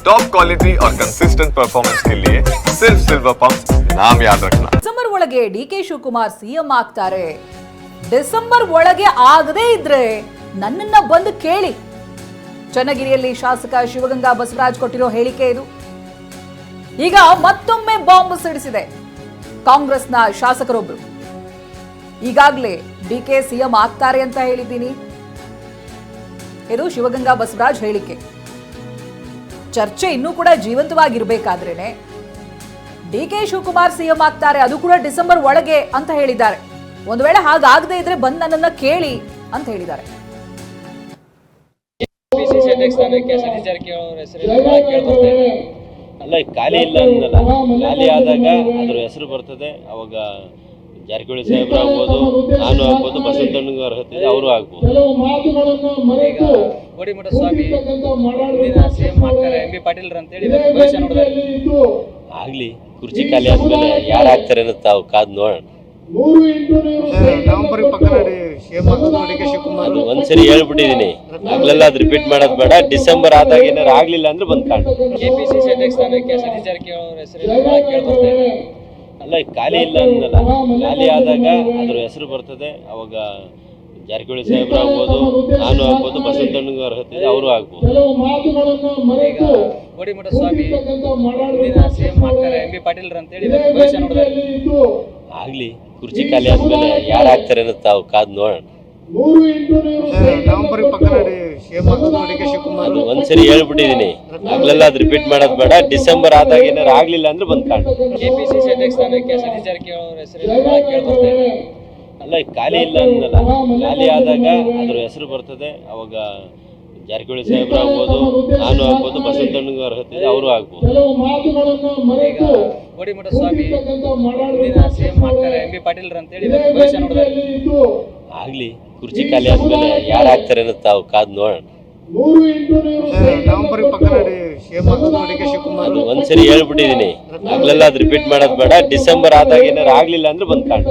Top quality और consistent performance के लिए सिर्फ सिल्वर पंप नाम याद रखना ಡಿಸೆಂಬರ್ ಒಳಗೆ ಡಿ ಕೆ ಶಿವಕುಮಾರ್ ಸಿಎಂ ಆಗ್ತಾರೆ ಡಿಸೆಂಬರ್ ಒಳಗೆ ಆಗದೇ ಇದ್ರೆ ನನ್ನನ್ನ ಬಂದು ಕೇಳಿ ಚನ್ನಗಿರಿಯಲ್ಲಿ ಶಾಸಕ ಶಿವಗಂಗಾ ಬಸವರಾಜ್ ಕೊಟ್ಟಿರೋ ಹೇಳಿಕೆ ಇದು ಈಗ ಮತ್ತೊಮ್ಮೆ ಬಾಂಬ್ ಸಿಡಿಸಿದೆ ಕಾಂಗ್ರೆಸ್ನ ಶಾಸಕರೊಬ್ರು ಈಗಾಗಲೇ ಡಿ ಕೆ ಸಿಎಂ ಆಗ್ತಾರೆ ಅಂತ ಹೇಳಿದ್ದೀನಿ ಇದು ಶಿವಗಂಗಾ ಬಸವರಾಜ್ ಹೇಳಿಕೆ ಚರ್ಚೆ ಇನ್ನೂ ಕೂಡ ಜೀವಂತವಾಗಿರ್ಬೇಕಾದ್ರೇನೆ. ಡಿ ಕೆ ಶಿವಕುಮಾರ್ ಸಿಎಂ ಆಗ್ತಾರೆ ಅದು ಕೂಡ ಡಿಸೆಂಬರ್ ಒಳಗೆ ಅಂತ ಹೇಳಿದ್ದಾರೆ. ಒಂದು ವೇಳೆ ಹಾಗಾಗದೇ ಇದ್ರೆ ಬಂದ್ ನನ್ನನ್ನ ಕೇಳಿ ಅಂತ ಹೇಳಿದ್ದಾರೆ. ಅಲ್ಲ ಖಾಲಿ ಇಲ್ಲ ಅಂದಲ್ಲ. ಖಾಲಿ ಆದಾಗ ಅದ್ರ ಹೆಸರು ಬರ್ತದೆ ಅವಾಗ ಜಾರಕಿಹೊಳಿ ಸಾಹೇಬ್ರು ಆಗ್ಬೋದು ನಾನು ಆಗ್ಬೋದು ಬಸವಣ್ಣನವ್ರ ಅರ್ಹತೆ ಅವರು ಆಗ್ಬೋದು. ಗೋಡಿಮಠ ಸ್ವಾಮಿ ಮುಂದಿನ ಸಿಎಂ ಮಾಡ್ತಾರೆ ಎಂ ಬಿ ಪಾಟೀಲ್ ಅಂತೇಳಿ ಇವತ್ತು ಭವಿಷ್ಯ ನೋಡಿದ್ದಾರೆ. ಆಗ್ಲಿ ಕುರ್ಚಿ ಖಾಲಿ ಆದ್ಮೇಲೆ ಯಾರು ಆಗ್ತಾರೆ ಅನ್ನೋದು ತಾವು ಕಾದ್ ನೋಡೋಣ. ಅದು ಒಂದ್ಸರಿ ಹೇಳ್ಬಿಟ್ಟಿದೀನಿ ಆಗ್ಲೆಲ್ಲ ಅದು ರಿಪೀಟ್ ಮಾಡೋದು ಬೇಡ. ಡಿಸೆಂಬರ್ ಆದಾಗ ಏನಾರು ಆಗ್ಲಿಲ್ಲ ಅಂದ್ರೆ ಬಂದ್ ಕಾಣ. ಕೆಪಿಸಿಸಿ ಅಧ್ಯಕ್ಷ ಸ್ಥಾನಕ್ಕೆ ಸತೀಶ್ ಜಾರಕಿಹೊಳಿ ಅವರ ಹೆಸರು ಅಲ್ಲ ಖಾಲಿ ಇಲ್ಲ ಅಂದಲ್ಲ ಖಾಲಿ ಆದಾಗ ಅದ್ರ ಹೆಸರು ಬರ್ತದೆ. ಅವಾಗ ಜಾರಕಿಹೊಳಿ ಸಾಹೇಬ್ರು ಆಗ್ಬೋದು ನಾನು ಆಗ್ಬೋದು ಬಸವಣ್ಣನವ್ರ ಅರ್ಹತೆ ಅವರು ಆಗ್ಬೋದು. ಈಗ ಗೋಡಿಮಠ ಸ್ವಾಮಿ ಮುಂದಿನ ಸಿಎಂ ಮಾಡ್ತಾರೆ ಎಂ ಬಿ ಪಾಟೀಲ್ ಅಂತೇಳಿ ಇವತ್ತು ಭವಿಷ್ಯ ನೋಡಿದ್ದಾರೆ ಆಗ್ಲಿ ಕುರ್ಚಿ ಖಾಲಿ ಆದ್ಮೇಲೆ ಯಾರು ಆಗ್ತಾರೆ ಅನ್ನೋದು ತಾವು ಕಾದ್ ನೋಡೋಣ. ನವೆಂಬರ್ ಅದು ಒಂದ್ಸರಿ ಹೇಳ್ಬಿಟ್ಟಿದೀನಿ. ಆಗ್ಲೆಲ್ಲ ಅದು ರಿಪೀಟ್ ಮಾಡೋದ್ ಬೇಡ. ಡಿಸೆಂಬರ್ ಆದಾಗ ಏನಾರು ಆಗ್ಲಿಲ್ಲ ಅಂದ್ರೆ ಬಂದ್ ಕಾಣ ಕೆಪಿಸಿಸಿ ಅಧ್ಯಕ್ಷ ಸ್ಥಾನಕ್ಕೆ ಸತೀಶ್ ಜಾರಕಿಹೊಳಿ ಅವರ ಹೆಸರು ಬಹಳ ಕೇಳ್ಬರ್ತಾ ಇದೆ ಅಲ್ಲ ಖಾಲಿ ಇಲ್ಲ ಅಂದಲ್ಲ ಖಾಲಿ ಆದಾಗ ಅದ್ರ ಹೆಸರು ಬರ್ತದೆ. ಅವಾಗ ಜಾರಕಿಹೊಳಿ ಸಾಹೇಬ್ರು ಆಗ್ಬೋದು ನಾನು ಆಗ್ಬೋದು ಬಸವಣ್ಣನವ್ರ ಅರ್ಹತೆ ಅವರು ಆಗ್ಬೋದು. ಸ್ವಾಮಿ ಮುಂದಿನ ಸಿಎಂ ಮಾಡ್ತಾರೆ ಎಂ ಬಿ ಪಾಟೀಲ್ ಅಂತೇಳಿ ಇವತ್ತು ಭವಿಷ್ಯ ನೋಡಿದ್ದಾರೆ ಆಗ್ಲಿ ಕುರ್ಚಿ ಖಾಲಿ ಆದ್ಮೇಲೆ ಯಾರು ಆಗ್ತಾರೆ ಅನ್ನೋದು ತಾವು ಕಾದ್ ನೋಡೋಣ. November K. ಶಿವಕುಮಾರ್ ಅದು ಒಂದ್ಸರಿ ಹೇಳ್ಬಿಟ್ಟಿದೀನಿ. ಆಗ್ಲೆಲ್ಲ ಅದ್ ರಿಪೀಟ್ ಮಾಡೋದು ಬೇಡ. ಡಿಸೆಂಬರ್ ಆದಾಗ ಏನಾರು ಆಗ್ಲಿಲ್ಲ ಅಂದ್ರೆ ಬಂದ್ ಕಾಣ